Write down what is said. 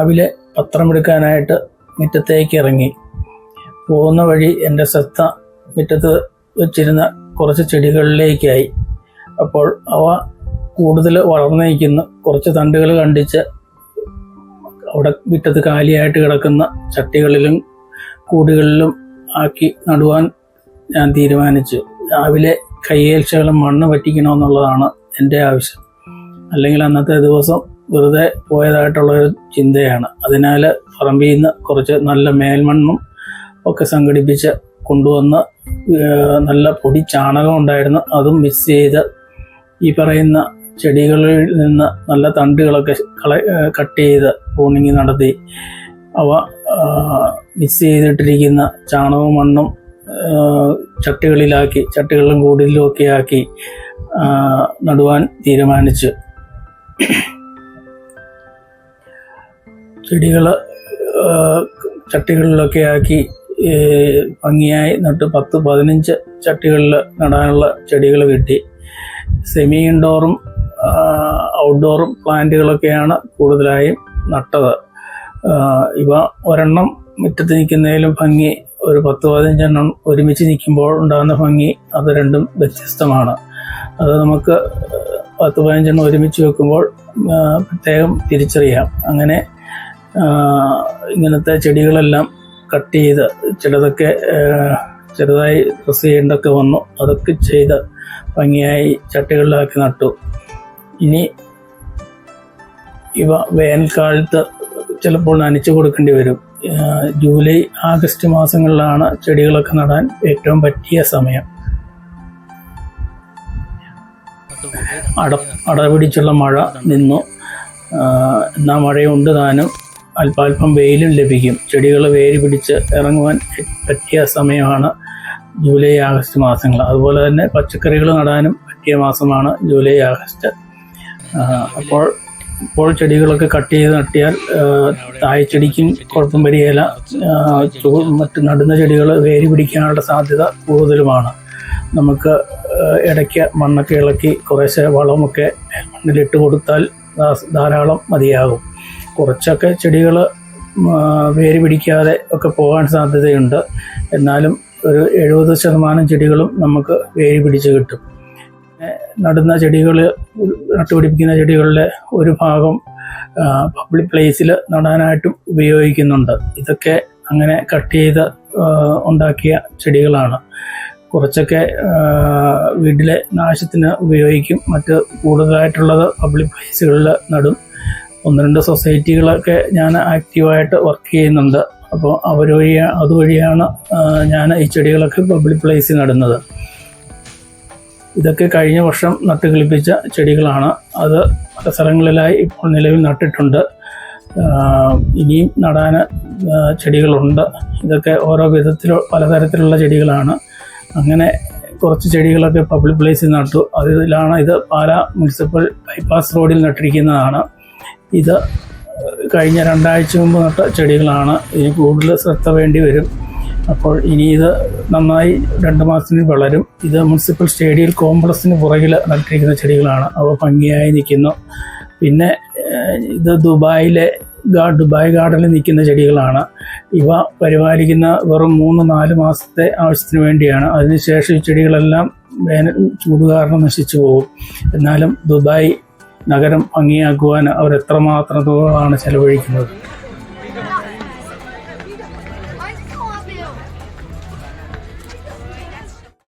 രാവിലെ പത്രമെടുക്കാനായിട്ട് മുറ്റത്തേക്ക് ഇറങ്ങി. പോകുന്ന വഴി എന്റെ ശ്രദ്ധ മുറ്റത്ത് വെച്ചിരുന്ന കുറച്ച് ചെടികളിലേക്കായി. അപ്പോൾ അവ കൂടുതൽ വളർന്നു നിൽക്കുന്ന കുറച്ച് തണ്ടുകൾ കണ്ടിച്ച് അവിടെ മുറ്റത്ത് കാലിയായിട്ട് കിടക്കുന്ന ചട്ടികളിലും കൂടുകളിലും ആക്കി നടുവാൻ ഞാൻ തീരുമാനിച്ചു. രാവിലെ കയ്യേൽച്ചകളും മണ്ണ് പറ്റിക്കണമെന്നുള്ളതാണ് എന്റെ ആവശ്യം. അല്ലെങ്കിൽ അന്നത്തെ ദിവസം വെറുതെ പോയതായിട്ടുള്ള ഒരു ചിന്തയാണ്. അതിനാൽ പറമ്പിൽ നിന്ന് കുറച്ച് നല്ല മേൽമണ്ണും ഒക്കെ സംഘടിപ്പിച്ച് കൊണ്ടുവന്ന് നല്ല പൊടി ചാണകം ഉണ്ടായിരുന്നു. അതും മിക്സ് ചെയ്ത് ഈ പറയുന്ന ചെടികളിൽ നിന്ന് നല്ല തണ്ടുകളൊക്കെ കള കട്ട് ചെയ്ത് പോണിങ് നടത്തി. അവ മിക്സ് ചെയ്തിട്ടിരിക്കുന്ന ചാണകവും മണ്ണും ചട്ടികളിലാക്കി ചട്ടികളിലും കൂടിലും ഒക്കെ ആക്കി നടുവാൻ തീരുമാനിച്ചു. ചെടികൾ ചട്ടികളിലൊക്കെ ആക്കി ഭംഗിയായി നട്ട് പത്ത് പതിനഞ്ച് ചട്ടികളിൽ നടാനുള്ള ചെടികൾ കിട്ടി സെമി ഇൻഡോറും ഔട്ട്ഡോറും പ്ലാന്റുകളൊക്കെയാണ് കൂടുതലായും നട്ടത്. ഇവ ഒരെണ്ണം മുറ്റത്ത് നിൽക്കുന്നതിലും ഭംഗി ഒരു പത്ത് പതിനഞ്ചെണ്ണം ഒരുമിച്ച് നിൽക്കുമ്പോൾ ഉണ്ടാകുന്ന ഭംഗി അത് രണ്ടും വ്യത്യസ്തമാണ്. അത് നമുക്ക് പത്ത് പതിനഞ്ചെണ്ണം ഒരുമിച്ച് വെക്കുമ്പോൾ പ്രത്യേകം തിരിച്ചറിയാം. അങ്ങനെ ഇങ്ങനത്തെ ചെടികളെല്ലാം കട്ട് ചെയ്ത് ചിലതൊക്കെ ചെറുതായി ഡ്രസ് ചെയ്യേണ്ടൊക്കെ വന്നു. അതൊക്കെ ചെയ്ത് ഭംഗിയായി ചട്ടികളിലാക്കി നട്ടു. ഇനി ഇവ വേനൽക്കാലത്ത് ചിലപ്പോൾ നനച്ചു കൊടുക്കേണ്ടി വരും. ജൂലൈ ആഗസ്റ്റ് മാസങ്ങളിലാണ് ചെടികളൊക്കെ നടാൻ ഏറ്റവും പറ്റിയ സമയം. അട അടപിടിച്ചുള്ള മഴ നിന്നു. എന്നാ മഴയുണ്ട് താനും. അല്പാൽപ്പം വെയിലും ലഭിക്കും. ചെടികൾ വേര് പിടിച്ച് ഇറങ്ങുവാൻ പറ്റിയ സമയമാണ് ജൂലൈ ആഗസ്റ്റ് മാസങ്ങൾ. അതുപോലെ തന്നെ പച്ചക്കറികൾ നടാനും പറ്റിയ മാസമാണ് ജൂലൈ ആഗസ്റ്റ്. അപ്പോൾ ഇപ്പോൾ ചെടികളൊക്കെ കട്ട് ചെയ്ത് നട്ടിയാൽ തായച്ചെടിക്കും കുഴപ്പം വരികയില്ല. മറ്റ് നടുന്ന ചെടികൾ വേര് പിടിക്കാനുള്ള സാധ്യത കൂടുതലുമാണ്. നമുക്ക് ഇടയ്ക്ക് മണ്ണൊക്കെ ഇളക്കി കുറേശ്ശെ വളമൊക്കെ മണ്ണിലിട്ട് കൊടുത്താൽ ധാരാളം മതിയാകും. കുറച്ചൊക്കെ ചെടികൾ വേര് പിടിക്കാതെ ഒക്കെ പോകാൻ സാധ്യതയുണ്ട്. എന്നാലും ഒരു എഴുപത് ശതമാനം ചെടികളും നമുക്ക് വേര് പിടിച്ച് കിട്ടും. നടുന്ന ചെടികൾ നട്ടുപിടിപ്പിക്കുന്ന ചെടികളുടെ ഒരു ഭാഗം പബ്ലിക് പ്ലേസിൽ നടാനായിട്ടും ഉപയോഗിക്കുന്നുണ്ട്. ഇതൊക്കെ അങ്ങനെ കട്ട് ചെയ്ത് ഉണ്ടാക്കിയ ചെടികളാണ്. കുറച്ചൊക്കെ വീട്ടിലെ നാശത്തിന് ഉപയോഗിക്കും. മറ്റ് കൂടുതലായിട്ടുള്ളത് പബ്ലിക് പ്ലേസുകളിൽ നടും. ഒന്ന് രണ്ട് സൊസൈറ്റികളൊക്കെ ഞാൻ ആക്റ്റീവായിട്ട് വർക്ക് ചെയ്യുന്നുണ്ട്. അപ്പോൾ അവർ വഴി അതുവഴിയാണ് ഞാൻ ഈ ചെടികളൊക്കെ പബ്ലിക് പ്ലേസിൽ നടുന്നത്. ഇതൊക്കെ കഴിഞ്ഞ വർഷം നട്ടുകിളിപ്പിച്ച ചെടികളാണ്. അത് പല സ്ഥലങ്ങളിലായി ഇപ്പോൾ നിലവിൽ നട്ടിട്ടുണ്ട്. ഇനിയും നടാൻ ചെടികളുണ്ട്. ഇതൊക്കെ ഓരോ വിധത്തിലോ പലതരത്തിലുള്ള ചെടികളാണ്. അങ്ങനെ കുറച്ച് ചെടികളൊക്കെ പബ്ലിക് പ്ലേസിൽ നട്ടു. അതിലാണ് ഇത് പാല മുനിസിപ്പൽ ബൈപ്പാസ് റോഡിൽ നട്ടിരിക്കുന്നതാണ്. ഇത് കഴിഞ്ഞ രണ്ടാഴ്ച മുമ്പ് നട്ട ചെടികളാണ്. ഇനി കൂടുതൽ ശ്രദ്ധ വേണ്ടി വരും. അപ്പോൾ ഇനി ഇത് നന്നായി രണ്ട് മാസത്തിന് വളരും. ഇത് മുനിസിപ്പൽ സ്റ്റേഡിയൽ കോംപ്ലക്സിന് പുറകിൽ നട്ടിരിക്കുന്ന ചെടികളാണ്. അവ ഭംഗിയായി നിൽക്കുന്നു. പിന്നെ ഇത് ദുബായിലെ ഗാ ദുബായ് ഗാർഡനിൽ നിൽക്കുന്ന ചെടികളാണ്. ഇവ പരിപാലിക്കുന്ന വെറും മൂന്ന് നാല് മാസത്തെ ആവശ്യത്തിന് വേണ്ടിയാണ്. അതിനുശേഷം ഈ ചെടികളെല്ലാം വേനൽ ചൂട് കാരണം നശിച്ചു പോകും. എന്നാലും ദുബായ് നഗരം ഭംഗിയാക്കുവാൻ അവർ എത്രമാത്രം തുകകളാണ് ചെലവഴിക്കുന്നത്?